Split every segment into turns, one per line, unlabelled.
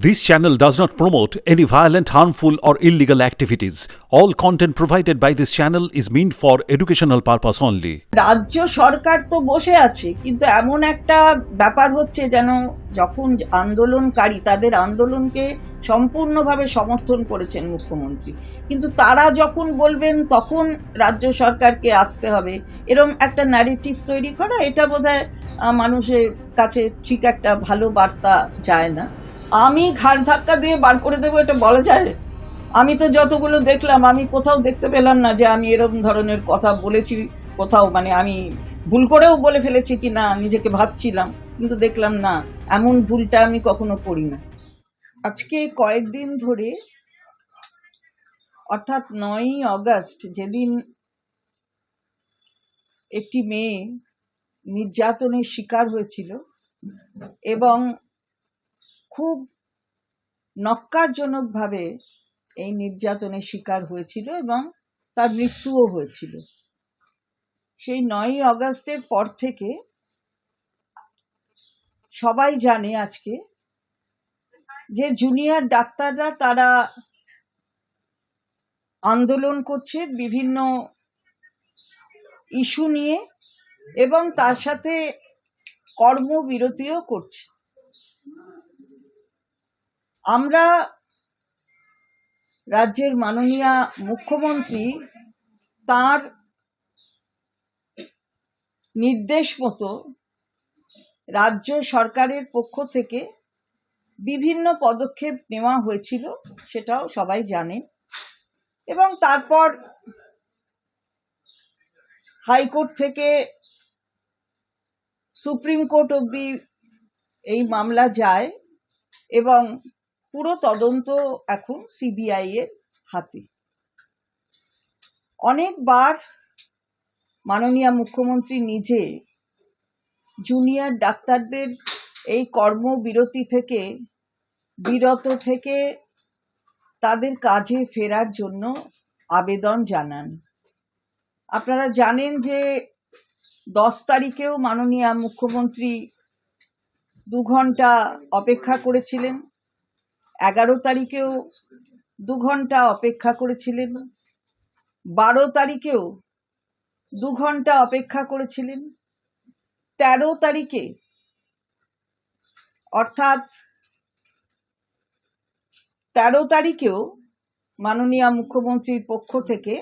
This channel does not promote any violent, harmful, or illegal activities. All content provided by this channel is meant for educational purpose only.
রাজ্য সরকার তো বসে আছে কিন্তু এমন একটা ব্যাপার হচ্ছে যেন যখন আন্দোলনকারী তাদের আন্দোলনকে সম্পূর্ণভাবে সমর্থন করেছেন মুখ্যমন্ত্রী কিন্তু তারা যখন বলবেন তখন রাজ্য সরকারকে আসতে হবে এরকম একটা ন্যারেটিভ তৈরি করা এটা বোধহয় মানুষের কাছে ঠিক একটা ভালো বার্তা যায় না আমি ঘাড় ধাক্কা দিয়ে বার করে দেবো, এটা বলা যায়? আমি তো যতগুলো দেখলাম, আমি কোথাও দেখতে পেলাম না যে আমি এরকম ধরনের কথা বলেছি, কোথাও মানে আমি ভুল করেও বলে ফেলেছি কি না, নিজেকে ভাবছিলাম, কিন্তু দেখলাম না, এমন ভুলটা আমি কখনো করি না। আজকে কয়েকদিন ধরে, অর্থাৎ নয়ই অগাস্ট, যেদিন একটি মেয়ে নির্যাতনের শিকার হয়েছিল এবং খুব নক্কারজনকভাবে এই নির্যাতনের শিকার হয়েছিল এবং তার মৃত্যুও হয়েছিল। সেই নয়ই অগস্টের পর থেকে সবাই জানে আজকে যে জুনিয়র ডাক্তাররা তারা আন্দোলন করছে বিভিন্ন ইস্যু নিয়ে এবং তার সাথে কর্মবিরতিও করছে। আমরা রাজ্যের মাননীয় মুখ্যমন্ত্রী তার নির্দেশ মতো রাজ্য সরকারের পক্ষ থেকে বিভিন্ন পদক্ষেপ নেওয়া হয়েছিল, সেটাও সবাই জানে এবং তারপর হাইকোর্ট থেকে সুপ্রিম কোর্ট অবধি এই মামলা যায় এবং পুরো তদন্ত এখন সিবিআই এর হাতে। অনেকবার মাননীয় মুখ্যমন্ত্রী নিজে জুনিয়র ডাক্তারদের এই কর্মবিরতি থেকে, বিরত থেকে তাদের কাজে ফেরার জন্য আবেদন জানান। আপনারা জানেন যে দশ তারিখেও মাননীয় মুখ্যমন্ত্রী দু ঘণ্টা অপেক্ষা করেছিলেন। এগারো তারিখেও দু ঘণ্টা অপেক্ষা করেছিলেন। বারো তারিখেও দু ঘণ্টা অপেক্ষা করেছিলেন। তেরো তারিখে অর্থাৎ তেরো তারিখেও মাননীয় মুখ্যমন্ত্রীর পক্ষ থেকে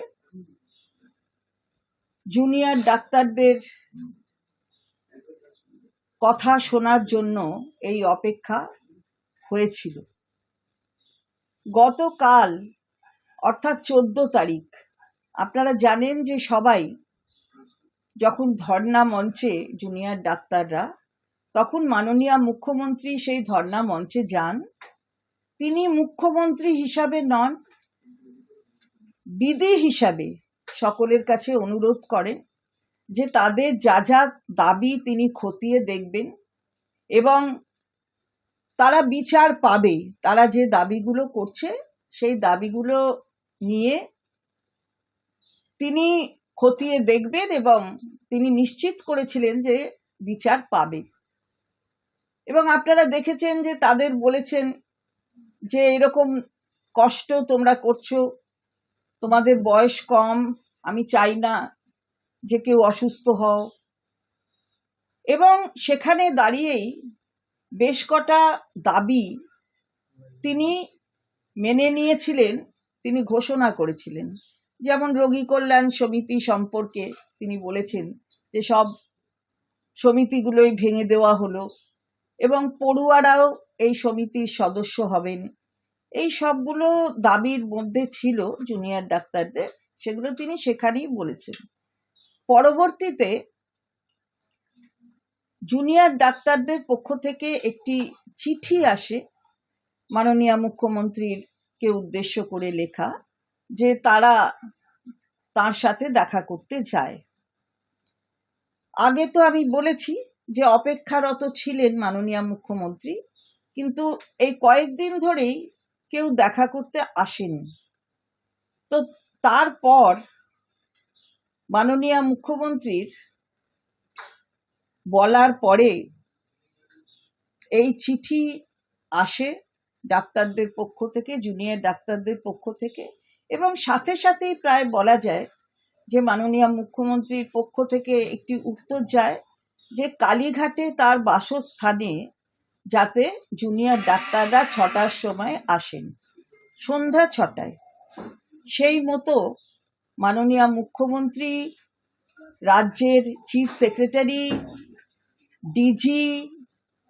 জুনিয়র ডাক্তারদের কথা শোনার জন্য এই অপেক্ষা হয়েছিল। গতকাল, অর্থাৎ চোদ্দ তারিখ, আপনারা জানেন যে সবাই যখন ধর্না মঞ্চে জুনিয়র ডাক্তাররা, তখন মাননীয় মুখ্যমন্ত্রী সেই ধর্ণা মঞ্চে যান। তিনি মুখ্যমন্ত্রী হিসাবে নন দিদি হিসাবে সকলের কাছে অনুরোধ করেন যে তাদের যা যা দাবি তিনি খতিয়ে দেখবেন এবং তারা বিচার পাবে। তারা যে দাবিগুলো করছে, সেই দাবিগুলো নিয়ে তিনি খতিয়ে দেখবেন এবং তিনি নিশ্চিত করেছিলেন যে বিচার পাবে। এবং আপনারা দেখেছেন যে তাদের বলেছেন যে এরকম কষ্ট তোমরা করছ, তোমাদের বয়স কম, আমি চাই না যে কেউ অসুস্থ হও। এবং সেখানে দাঁড়িয়েই বেশ কটা দাবি তিনি মেনে নিয়েছিলেন, তিনি ঘোষণা করেছিলেন। যেমন রোগী কল্যাণ সমিতি সম্পর্কে তিনি বলেছেন যে সব সমিতিগুলোই ভেঙে দেওয়া হলো এবং পড়ুয়ারাও এই সমিতির সদস্য হবেন। এই সবগুলো দাবির মধ্যে ছিল জুনিয়র ডাক্তারদের, সেগুলো তিনি সেখানেই বলেছেন। পরবর্তীতে জুনিয়র ডাক্তারদের পক্ষ থেকে একটি চিঠি আসে মাননীয় মুখ্যমন্ত্রীর কে উদ্দেশ্য করে লেখা যে তারা তার সাথে দেখা করতে যায়। আগে তো আমি বলেছি যে অপেক্ষারত ছিলেন মাননীয় মুখ্যমন্ত্রী, কিন্তু এই কয়েকদিন ধরেই কেউ দেখা করতে আসেনি। তো তারপর মাননীয় মুখ্যমন্ত্রীর বলার পরে এই চিঠি আসে ডাক্তারদের পক্ষ থেকে, জুনিয়র ডাক্তারদের পক্ষ থেকে এবং সাথে সাথেই প্রায় বলা যায় যে মাননীয় মুখ্যমন্ত্রীর পক্ষ থেকে একটি উত্তর যায় যে কালীঘাটে তার বাসস্থানে যাতে জুনিয়র ডাক্তাররা ছটার সময় আসেন, সন্ধ্যা ছটায়। সেই মতো মাননীয় মুখ্যমন্ত্রী, রাজ্যের chief secretary DG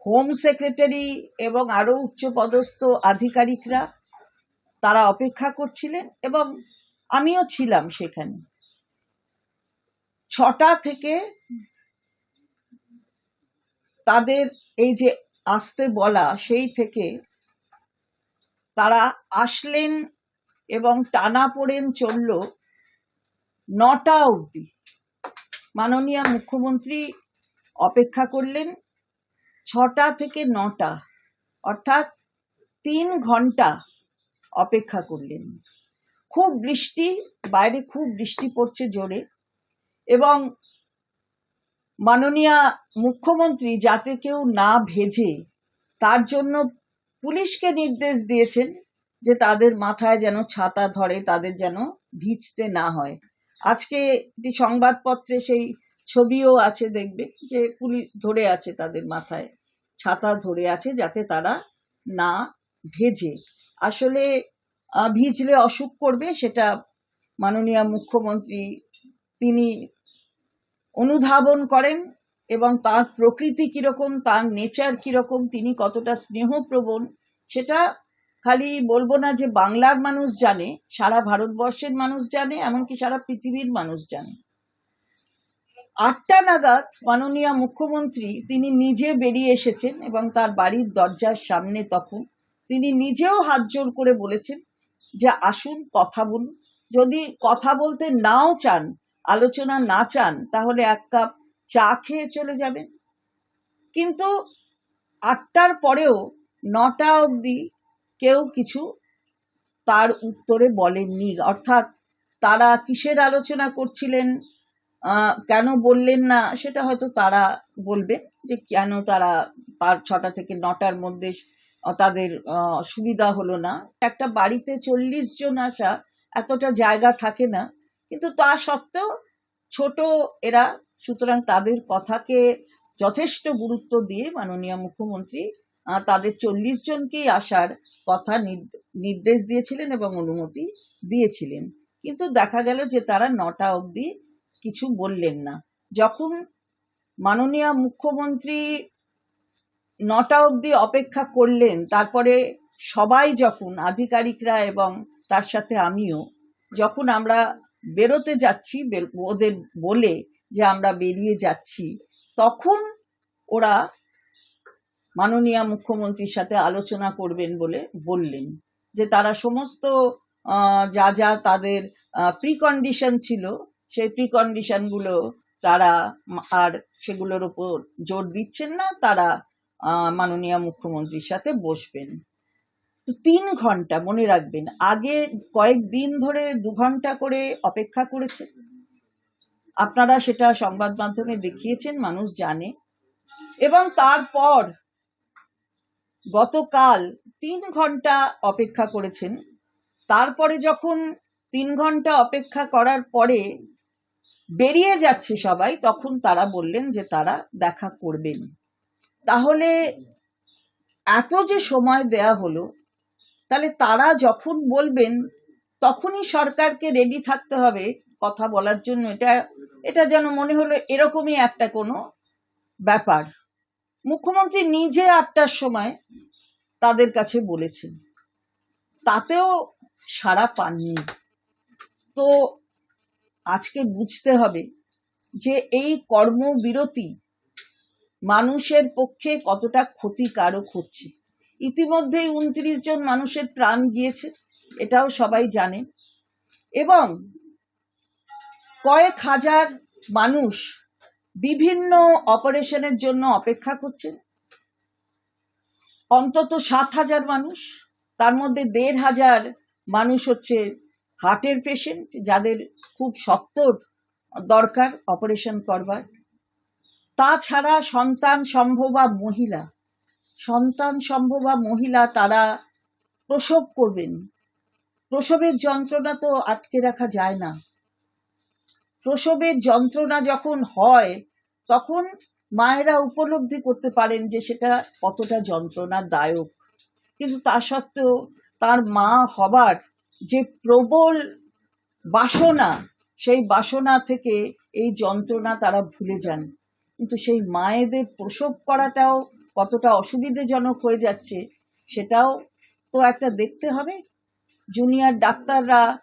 home secretary এবং আরও উচ্চপদস্থ আধিকারিকরা তারা অপেক্ষা করছিলেন এবং আমিও ছিলাম সেখানে। ছটা থেকে তাদের এই যে আসতে বলা, সেই থেকে তারা আসলেন এবং টানা পড়েন চলল নটা অবধি। মাননীয় মুখ্যমন্ত্রী অপেক্ষা করলেন ছটা থেকে নটা, অর্থাৎ তিন ঘণ্টা অপেক্ষা করলেন। খুব বৃষ্টি, বাইরে খুব বৃষ্টি পড়ছে জোরে এবং মাননীয় মুখ্যমন্ত্রী যাতে কেউ না ভেজে তার জন্য পুলিশকে নির্দেশ দিয়েছেন যে তাদের মাথায় যেন ছাতা ধরে, তাদের যেন ভিজতে না হয়। আজকে একটি সংবাদপত্রে সেই ছবিও আছে দেখবে যে পুলিশ ধরে আছে তাদের মাথায়, ছাতা ধরে আছে যাতে তারা না ভেজে। আসলে ভিজলে অসুখ করবে সেটা মাননীয় মুখ্যমন্ত্রী, তিনি অনুধাবন করেন এবং তার প্রকৃতি কীরকম, তার নেচার কীরকম, তিনি কতটা স্নেহপ্রবণ, সেটা খালি বলব না যে বাংলার মানুষ জানে, সারা ভারতবর্ষের মানুষ জানে, এমনকি সারা পৃথিবীর মানুষ জানে। আটটা নাগাদ মাননীয় মুখ্যমন্ত্রী তিনি নিজে বেরিয়ে এসেছেন এবং তার বাড়ির দরজার সামনে তখন তিনি নিজেও হাত জোর করে বলেছেন যে আসুন কথা বলুন। যদি কথা বলতে নাও চান, আলোচনা না চান, তাহলে এক কাপ চা খেয়ে চলে যাবেন। কিন্তু আটটার পরেও নটা অবধি কেউ কিছু তার উত্তরে বলেননি। অর্থাৎ তারা কিসের আলোচনা করছিলেন? কেন বললেন না, সেটা হয়তো তারা বলবে যে কেন তারা তার ছটা থেকে নটার মধ্যে তাদের সুবিধা হলো না। একটা বাড়িতে চল্লিশ জন আসা এতটা জায়গা থাকে না, কিন্তু তা সত্ত্বেও ছোট এরা, সুতরাং তাদের কথাকে যথেষ্ট গুরুত্ব দিয়ে মাননীয় মুখ্যমন্ত্রী তাদের চল্লিশ জনকেই আসার কথা নির- নির্দেশ দিয়েছিলেন এবং অনুমতি দিয়েছিলেন। কিন্তু দেখা গেল যে তারা নটা অবধি কিছু বললেন না। যখন মাননীয় মুখ্যমন্ত্রী নটা অবধি অপেক্ষা করলেন, তারপরে সবাই যখন, আধিকারিকরা এবং তার সাথে আমিও, যখন আমরা বেরোতে যাচ্ছি ওদের বলে যে আমরা বেরিয়ে যাচ্ছি, তখন ওরা মাননীয় মুখ্যমন্ত্রীর সাথে আলোচনা করবেন বলে বললেন যে তারা সমস্ত যা যা তাদের প্রিকন্ডিশন ছিল সেই প্রিকন্ডিশনগুলো তারা আর সেগুলোর উপর জোর দিচ্ছেন না, তারা মাননীয় মুখ্যমন্ত্রীর সাথে বসবেন। তো তিন ঘণ্টা মনে রাখবেন, আগে কয়েকদিন ধরে দু ঘণ্টা করে অপেক্ষা করেছে আপনারা সেটা সংবাদ মাধ্যমে দেখিয়েছেন, মানুষ জানে। এবং তারপর গতকাল তিন ঘণ্টা অপেক্ষা করেছেন। তারপরে যখন তিন ঘণ্টা অপেক্ষা করার পরে বেরিয়ে যাচ্ছে সবাই, তখন তারা বললেন যে তারা দেখা করবেন। তাহলে এত যে সময় দেয়া হলো, তাহলে তারা যখন বলবেন, তখনই সরকারকে রেডি থাকতে হবে কথা বলার জন্য। এটা এটা যেন মনে হলো এরকমই একটা কোনো ব্যাপার। মুখ্যমন্ত্রী নিজে আটটার সময় তাদের কাছে বলেছেন। তাতেও সাড়া পাননি। তো আজকে বুঝতে হবে যে এই কর্মবিরতি মানুষের পক্ষে কতটা ক্ষতিকারক হচ্ছে। ইতিমধ্যেই উনত্রিশ জন মানুষের প্রাণ গিয়েছে, এটাও সবাই জানে। এবং কয়েক হাজার মানুষ বিভিন্ন অপারেশনের জন্য অপেক্ষা করছেন অন্তত সাত হাজার মানুষ, তার মধ্যে দেড় হাজার মানুষ হচ্ছে হার্টের পেশেন্ট যাদের খুব সত্তর দরকার অপারেশন করবার। তাছাড়া সন্তান সম্ভবা মহিলা, সন্তান সম্ভবা মহিলা তারা প্রসব করবেন। প্রসবের যন্ত্রণা তো আটকে রাখা যায় না। প্রসবের যন্ত্রণা যখন হয়, তখন মায়েরা উপলব্ধি করতে পারেন যে সেটা কতটা যন্ত্রণার দায়ক কিন্তু তা সত্ত্বেও তার মা হবার যে প্রবল বাসনা, সেই বাসনা থেকে এই যন্ত্রণা তারা ভুলে যান। কিন্তু সেই মায়েদের প্রসব করাটাও কতটা অসুবিধেজনক হয়ে যাচ্ছে, সেটাও তো একটা দেখতে হবে। জুনিয়র ডাক্তাররা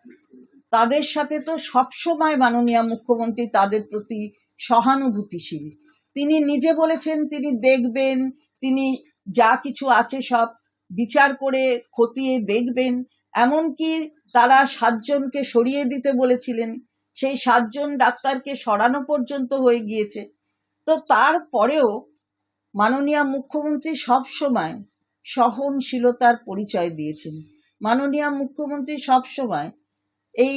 তাদের সাথে তো সবসময় মাননীয় মুখ্যমন্ত্রী তাদের প্রতি সহানুভূতিশীল। তিনি নিজে বলেছেন, তিনি দেখবেন, তিনি যা কিছু আছে সব বিচার করে খতিয়ে দেখবেন। এমনকি তারা সাতজনকে সরিয়ে দিতে বলেছিলেন। সেই সাতজন ডাক্তারকে সরানো পর্যন্ত হয়ে গিয়েছে। তো তারপরেও মাননীয় মুখ্যমন্ত্রী সবসময় সহনশীলতার পরিচয় দিয়েছেন। মাননীয় মুখ্যমন্ত্রী সবসময় এই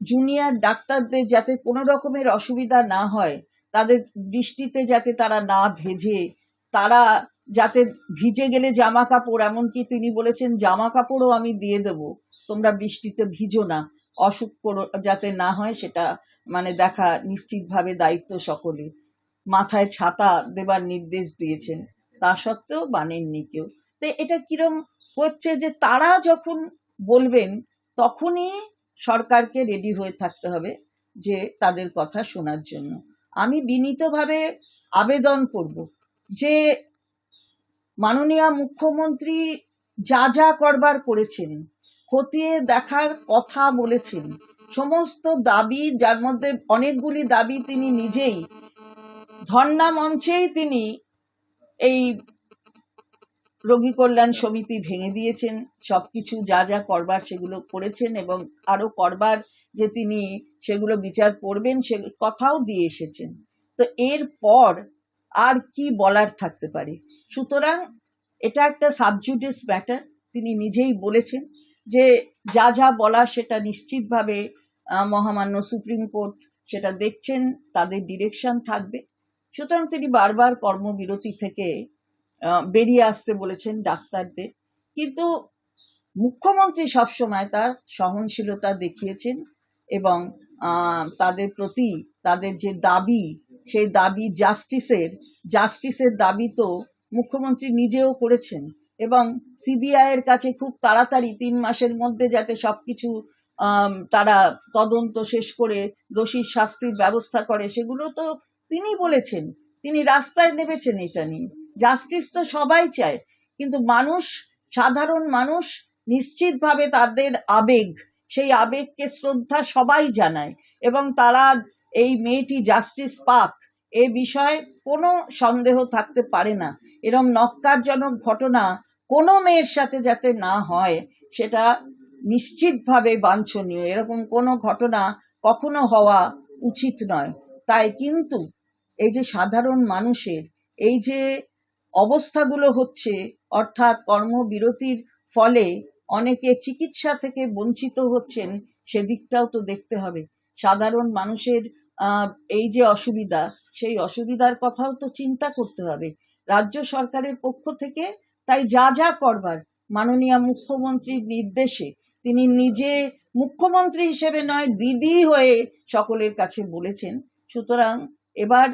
জুনিয়র ডাক্তারদের যাতে কোনো রকমের অসুবিধা না হয়, তাদের বৃষ্টিতে যাতে তারা না ভেজে, তারা যাতে ভিজে গেলে জামা কাপড়, এমনকি তিনি বলেছেন, জামা কাপড়ও আমি দিয়ে দেব। তোমরা বৃষ্টিতে ভিজো না। অসুখ যাতে না হয় সেটা মানে দেখা নিশ্চিতভাবে দায়িত্ব সকলে মাথায় ছাতা দেবার নির্দেশ দিয়েছেন। তা সত্ত্বেও মানেননি কেউ। তো এটা কিরম হচ্ছে যে তারা যখন বলবেন, তখনই সরকারকে রেডি হয়ে থাকতে হবে যে তাদের কথা শোনার জন্য। আমি বিনীতভাবে আবেদন করব যে মাননীয় মুখ্যমন্ত্রী যা যা করবার করেছেন, খতিয়ে দেখার কথা বলেছেন। সমস্ত দাবি, যার মধ্যে অনেকগুলি দাবি তিনি নিজেই, ধর্ণা মঞ্চেই তিনি এই রোগী কল্যাণ সমিতি ভেঙে দিয়েছেন। সবকিছু যা যা করবার সেগুলো করেছেন এবং আরও করবার যে তিনি সেগুলো বিচার করবেন, সে কথাও দিয়ে এসেছেন। তো এর পর আর কি বলার থাকতে পারে? সুতরাং এটা একটা সাবজুডিস ম্যাটার তিনি নিজেই বলেছেন যে যা যা বলা সেটা নিশ্চিতভাবে মহামান্য সুপ্রিম কোর্ট সেটা দেখছেন, তাদের ডিরেকশন থাকবে। সুতরাং তিনি বারবার কর্মবিরতি থেকে বেরিয়ে আসতে বলেছেন ডাক্তারদের। কিন্তু মুখ্যমন্ত্রী সবসময় তার সহনশীলতা দেখিয়েছেন এবং তাদের প্রতি তাদের যে দাবি, সেই দাবি জাস্টিসের জাস্টিসের দাবি তো মুখ্যমন্ত্রী নিজেও করেছেন এবং সিবিআই এর কাছে খুব তাড়াতাড়ি তিন মাসের মধ্যে যাতে সবকিছু আম, তারা তদন্ত শেষ করে দোষীর শাস্তির ব্যবস্থা করে সেগুলো তো তিনি বলেছেন। তিনি রাস্তায় নেমেছেন এটা নিয়ে। জাস্টিস তো সবাই চায় কিন্তু মানুষ সাধারণ মানুষ নিশ্চিতভাবে তাদের আবেগ সেই আবেগকে শ্রদ্ধা সবাই জানায় এবং তারা এই মেয়েটি জাস্টিস পাক। এ বিষয়ে কোনো সন্দেহ থাকতে পারে না। এরম নক্কারজনক ঘটনা কোনো মেয়ের সাথে যাতে না হয়, সেটা নিশ্চিতভাবে বাঞ্ছনীয়। এরকম কোনো ঘটনা কখনো হওয়া উচিত নয়। তাই কিন্তু এই যে সাধারণ মানুষের, এই যে অবস্থাগুলো হচ্ছে, অর্থাৎ কর্মবিরতির ফলে অনেকে চিকিৎসা থেকে বঞ্চিত হচ্ছেন, সেদিকটাও তো দেখতে হবে। সাধারণ মানুষের এই যে অসুবিধা, সেই অসুবিধার কথাও তো চিন্তা করতে হবে। রাজ্য সরকারের পক্ষ থেকে তাই যা যা করবার, মাননীয় মুখ্যমন্ত্রীর নির্দেশে, তিনি নিজে মুখ্যমন্ত্রী হিসেবে নয়, দিদি হয়ে সকলের কাছে বলেছেন। সুতরাং এবার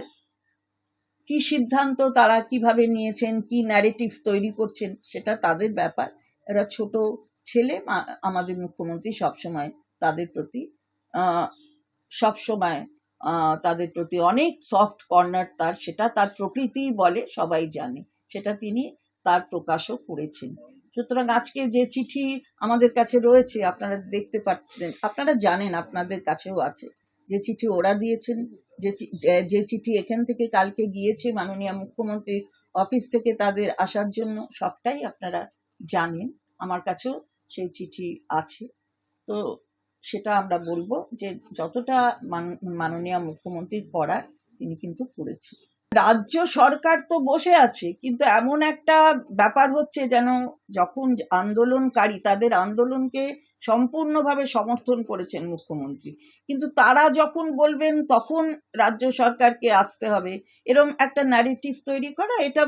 কি সিদ্ধান্ত, তারা কীভাবে নিয়েছেন, কি ন্যারেটিভ তৈরি করছেন, সেটা তাদের ব্যাপার। এরা ছোট ছেলে আমাদের মুখ্যমন্ত্রী সবসময় তাদের প্রতি সবসময় তাদের প্রতি অনেক সফট কর্নার তার, সেটা তার প্রকৃতিই বলে, সবাই জানে। সেটা তিনি তার প্রকাশও করেছেন। সুতরাং আজকে যে চিঠি আমাদের কাছে রয়েছে, আপনারা দেখতে পাচ্ছেন, আপনারা জানেন, আপনাদের কাছেও আছে। যে চিঠি ওরা দিয়েছেন যে, যে- চিঠি এখান থেকে কালকে গিয়েছে মাননীয় মুখ্যমন্ত্রীর অফিস থেকে তাদের আসার জন্য, সবটাই আপনারা জানেন। আমার কাছেও সেই চিঠি আছে। তো সেটা আমরা বলব যে যতটা মান- মাননীয় মুখ্যমন্ত্রীর করার তিনি কিন্তু করেছেন রাজ্য সরকার তো বসে আছে কিন্তু এমন একটা ব্যাপার হচ্ছে যেন যখন আন্দোলনকারী তাদের আন্দোলনকে সম্পূর্ণভাবে সমর্থন করেছেন মুখ্যমন্ত্রী। কিন্তু তারা যখন বলবেন তখন রাজ্য সরকারকে আসতে হবে। এরম একটা ন্যারেটিভ তৈরি করা এটা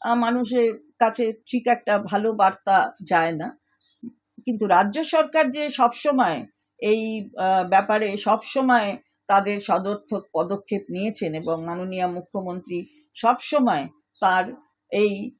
আহ, মানুষের কাছে ঠিক একটা ভালো বার্তা যায় না। কিন্তু রাজ্য সরকার যে সবসময় এই ব্যাপারে সবসময় তাদের সদর্থক পদক্ষেপ নিয়েছেন এবং মাননীয় মুখ্যমন্ত্রী সবসময় তার এই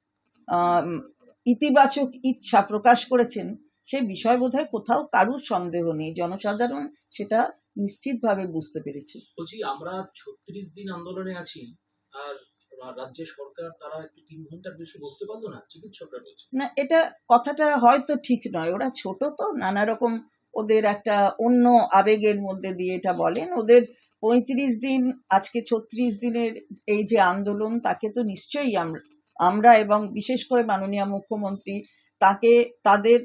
ইতিবাচক ইচ্ছা প্রকাশ করেছেন। সে বিষয় বোধহয় কোথাও কারুর সন্দেহ নেই। জনসাধারণ সেটা নিশ্চিতভাবে বুঝতে পেরেছে।
বলছি আমরা ছত্রিশ দিন আন্দোলনে আছি আর রা- রাজ্যের সরকার তারা একটু তিন ঘণ্টার বেশি বসতে পারল না? চিকিৎসকরা
না এটা কথাটা হয়তো ঠিক নয়। ওরা ছোট তো নানা রকম ওদের একটা অন্য আবেগের মধ্যে দিয়ে এটা বলেন। ওদের পঁয়ত্রিশ দিন, আজকে ছত্রিশ দিনের এই যে আন্দোলন, তাকে তো নিশ্চয়ই আমরা আমরা এবং বিশেষ করে মাননীয় মুখ্যমন্ত্রী তাকে, তাদের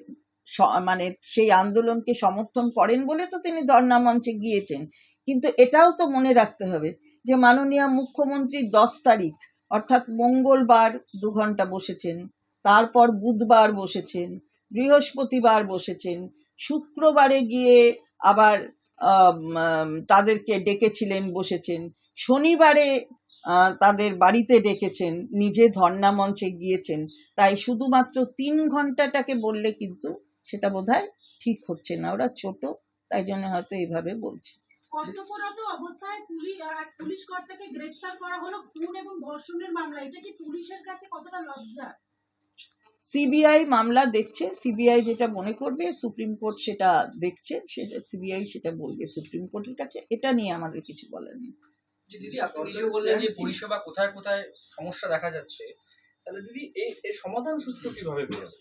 মানে সেই আন্দোলনকে সমর্থন করেন বলে তো তিনি ধর্ণা মঞ্চে গিয়েছেন। কিন্তু এটাও তো মনে রাখতে হবে যে মাননীয় মুখ্যমন্ত্রী দশ তারিখ, অর্থাৎ মঙ্গলবার দু ঘণ্টা বসেছেন, তারপর বুধবার বসেছেন, বৃহস্পতিবার বসেছেন শুক্রবারে গিয়ে আবার তাদেরকে ডেকেছিলেন, বসেছেন। শনিবারে তাদের বাড়িতে ডেকেছেন, নিজে ধর্ণা মঞ্চে গিয়েছেন। তাই শুধুমাত্র তিন ঘন্টাটাকে বললে কিন্তু সেটা বোধহয় ঠিক হচ্ছে না। ওরা ছোট, তাই জন্য হয়তো এইভাবে বলছে।
অবস্থায় পুলিশ গ্রেফতার করা হলো খুন এবং ধর্ষণের মামলা। এটা কি পুলিশের কাছে কতটা লজ্জা?
সিবিআই মামলা দেখছে সিবিআই যেটা মনে করবে সুপ্রিম কোর্ট সেটা দেখছে সেটা সিবিআই সেটা বলবে সুপ্রিম কোর্টের কাছে এটা নিয়ে আমাদের কিছু বলার নেই।
দিদি আপনি বললেন যে পরিষেবা কোথায় কোথায় সমস্যা দেখা যাচ্ছে তাহলে দিদি এই সমাধান সূত্র কীভাবে বেরোবে?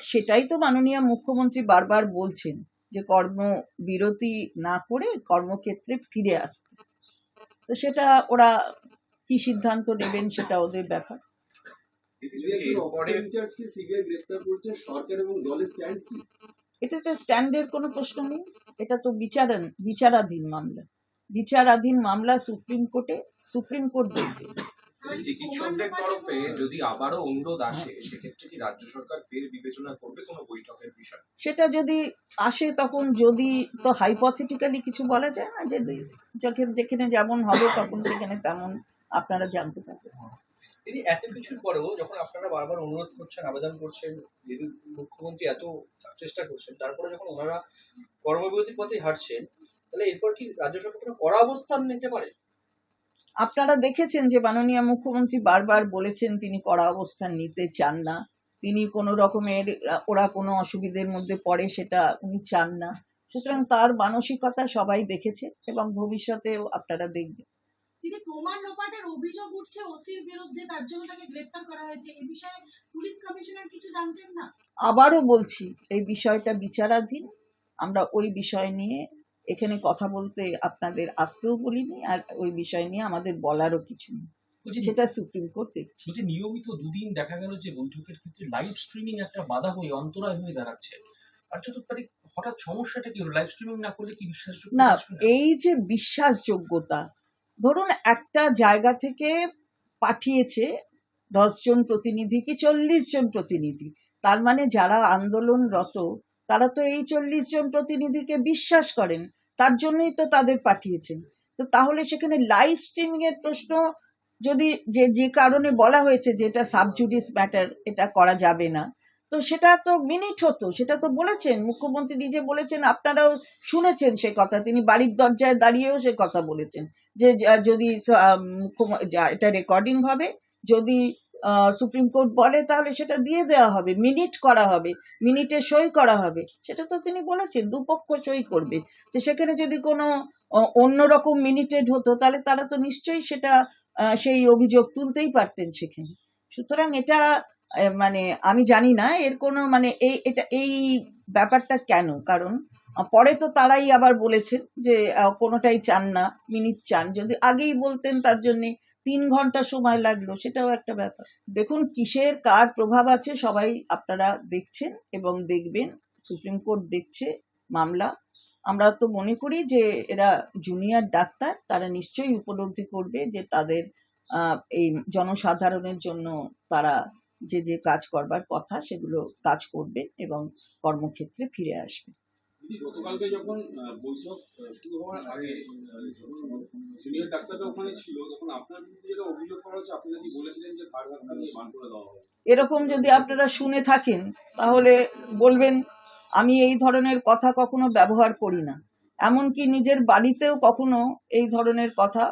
সেটাই তো মাননীয় মুখ্যমন্ত্রী বারবার বলছেন যে কর্মবিরতি না করে কর্মক্ষেত্রে ফিরে আসতে। তো সেটা ওরা কি সিদ্ধান্ত নেবেন সেটা ওদের ব্যাপার। এটা তো স্ট্যান্ডের কোনো প্রশ্ন নেই। এটা তো বিচারান বিচারাধীন মামলা। বিচারাধীন মামলা সুপ্রিম কোর্টে সুপ্রিম কোর্ট দেখবে
চিকিৎসকদের তরফে যদি আবারও অনুরোধ আসে সেক্ষেত্রে কি রাজ্য সরকার ফের বিবেচনা করবে কোনো বৈঠকের বিষয়?
সেটা যদি আসে তখন যদি তো হাইপথেটিক্যালি কিছু বলা যায় না যে যখন যেখানে যেমন হবে তখন সেখানে তেমন আপনারা জানতে পারবেন।
দিদি এত কিছুর পরেও যখন আপনারা বারবার অনুরোধ করছেন, আবেদন করছেন যেহেতু মুখ্যমন্ত্রী এত চেষ্টা করছেন, তারপরে যখন ওনারা কর্মবিরতির পথে হাঁটছেন, তাহলে এরপর কি রাজ্য সরকার কড়া অবস্থান নিতে পারে?
আপনারা দেখেছেন যে মাননীয় মুখ্যমন্ত্রী বারবার বলেছেন তিনি কড়া অবস্থান নিতে চান না। তিনি কোনো রকমের, ওরা কোনো অসুবিধের মধ্যে পড়ে সেটা উনি চান না। সুতরাং তার মানসিকতা সবাই দেখেছে এবং ভবিষ্যতেও আপনারা দেখবেন।
তিনি প্রমাণ লোপাটের অভিযোগ উঠছে ওসির বিরুদ্ধে তার জন্য তাকে গ্রেফতার করা হয়েছে। এ বিষয়ে পুলিশ কমিশনার কিছু জানতেন না?
আবারও বলছি এই বিষয়টা বিচারাধীন। আমরা ওই বিষয় নিয়ে এখানে কথা বলতে আপনাদের আসতেও বলিনি আর ওই বিষয় নিয়ে আমাদের বলারও কিছু নেই। সেটা সুপ্রিম কোর্ট দেখছে।
বলছি নিয়মিত দুদিন দেখা গেল যে বৈঠকের ক্ষেত্রে লাইভ স্ট্রিমিং একটা বাধা হয়ে অন্তরায় হয়ে দাঁড়াচ্ছে। হঠাৎ সমস্যাটা কি লাইভ স্ট্রিমিং না করলে কি বিশ্বাসযোগ্য?
না? এই যে বিশ্বাসযোগ্যতা ধরুন একটা জায়গা থেকে পাঠিয়েছে দশজন প্রতিনিধি কি চল্লিশ জন প্রতিনিধি? তার মানে যারা আন্দোলনরত, তারা তো এই চল্লিশ জন প্রতিনিধিকে বিশ্বাস করেন, তার জন্যই তো তাদের পাঠিয়েছেন। তো তাহলে সেখানে লাইভ স্ট্রিমিং এর প্রশ্ন যদি যে যে কারণে বলা হয়েছে যে এটা সাবজুডিস ম্যাটার, এটা করা যাবে না, তো সেটা তো মিনিট হতো, সেটা তো বলেছেন, মুখ্যমন্ত্রী নিজে বলেছেন, আপনারাও শুনেছেন সে কথা, তিনি বাড়ির দরজায় দাঁড়িয়েও সে কথা বলেছেন। যে যা- যদি যা- এটা রেকর্ডিং হবে, যদি সুপ্রিম কোর্ট বলে, তাহলে সেটা দিয়ে দেওয়া হবে মিনিট করা হবে মিনিটে সই করা হবে। সেটা তো তিনি বলেছেন, দুপক্ষ সই করবে। তো সেখানে যদি কোনো অন্যরকম মিনিটেড হতো, তাহলে তারা তো নিশ্চয়ই সেটা সেই অভিযোগ তুলতেই পারতেন সেখানে। সুতরাং এটা মানে আমি জানি না, এর কোনো মানে এই, এটা, এই ব্যাপারটা কেন? কারণ পরে তো তারাই আবার বলেছেন যে কোনোটাই চান না, মিনিট চান। যদি আগেই বলতেন তার জন্যে তিন ঘণ্টা সময় লাগল, সেটাও একটা ব্যাপার। দেখুন, কিসের কার প্রভাব আছে সবাই আপনারা দেখছেন এবং দেখবেন। সুপ্রিম কোর্ট দেখছে মামলা। আমরা তো মনে করি যে, এরা জুনিয়র ডাক্তার, তারা নিশ্চয়ই উপলব্ধি করবে যে তাদের এই জনসাধারণের জন্য তারা যে যে কাজ করবার কথা, সেগুলো কাজ করবে এবং কর্মক্ষেত্রে ফিরে আসবে।
গতকালকে যখন বৈঠক শুরু হওয়ার আগে সিনিয়র ওখানে ছিল, তখন আপনার বিরুদ্ধে যেটা অভিযোগ করা হচ্ছে, আপনি বলেছিলেন যে করে দেওয়া হবে?
এরকম যদি আপনারা শুনে থাকেন, তাহলে বলবেন, আমি এই ধরনের কথা কখনো ব্যবহার করি না। এমনকি নিজের বাড়িতেও কখনো এই ধরনের কথা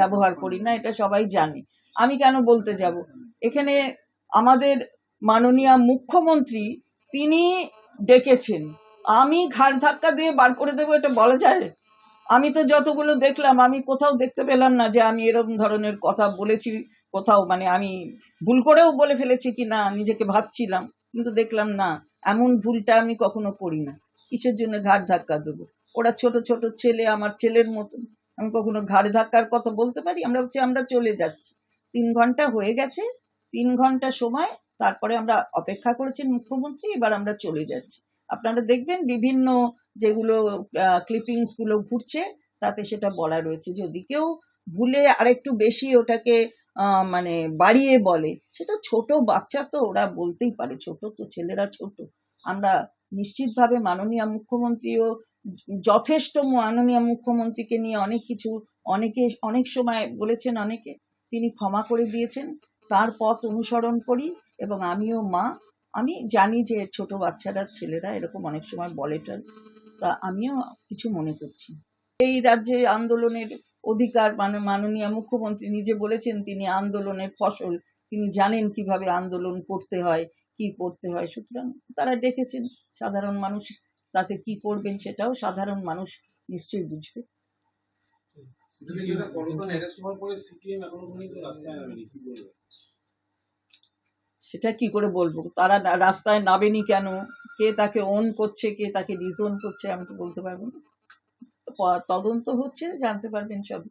ব্যবহার করি না, এটা সবাই জানে। আমি কেন বলতে যাব? এখানে আমাদের মাননীয় মুখ্যমন্ত্রী, তিনি ডেকেছেন। আমি ঘাড় ধাক্কা দিয়ে বার করে দেবো, এটা বলা যায়? আমি তো যতগুলো দেখলাম, আমি কোথাও দেখতে পেলাম না যে আমি এরকম ধরনের কথা বলেছি কোথাও মানে আমি ভুল করেও বলে ফেলেছি কি না, নিজেকে ভাবছিলাম, কিন্তু দেখলাম না, এমন ভুলটা আমি কখনো করি না। কিসের জন্য ঘাড় ধাক্কা দেবো? ওরা ছোট ছোট ছেলে, আমার ছেলের মতন। আমি কখনো ঘাড় ধাক্কার কথা বলতে পারি, আমরা হচ্ছে আমরা চলে যাচ্ছি। তিন ঘণ্টা হয়ে গেছে, তিন ঘণ্টা সময়, তারপরে আমরা অপেক্ষা করেছেন মুখ্যমন্ত্রী, এবার আমরা চলে যাচ্ছি। আপনারা দেখবেন বিভিন্ন যেগুলো ক্লিপিংসগুলো ঘুরছে, তাতে সেটা বলা রয়েছে। যদি কেউ ভুলে আরেকটু বেশি ওটাকে মানে বাড়িয়ে বলে, সেটা ছোট বাচ্চা তো ওরা বলতেই পারে, ছোট তো ছেলেরা ছোট। আমরা নিশ্চিতভাবে মাননীয় মুখ্যমন্ত্রীও যথেষ্ট মাননীয় মুখ্যমন্ত্রীকে নিয়ে অনেক কিছু, অনেকে, অনেক সময় বলেছেন অনেকে, তিনি ক্ষমা করে দিয়েছেন। তার পথ অনুসরণ করি এবং আমিও মা আমি জানি যে ছোট বাচ্চারা, ছেলেরা এরকম অনেক সময় বলে টলে। তা আমিও কিছু মনে করছি এই রাজ্যে আন্দোলনের অধিকার মান- মাননীয় মুখ্যমন্ত্রী নিজে বলেছেন তিনি আন্দোলনের ফসল, তিনি জানেন কীভাবে আন্দোলন করতে হয়, কি করতে হয়। সুতরাং তারা ডেকেছেন, সাধারণ মানুষ তাতে কি করবেন সেটাও সাধারণ মানুষ নিশ্চয়ই বুঝবে।
রাস্তায় কি
সেটা কি করে বলব? তারা রাস্তায় নামেনি কেন? কে তাকে অন করছে? কে তাকে ডিজোন করছে? আমি তো বলতে পারব না। তদন্ত হচ্ছে, জানতে পারবেন সব।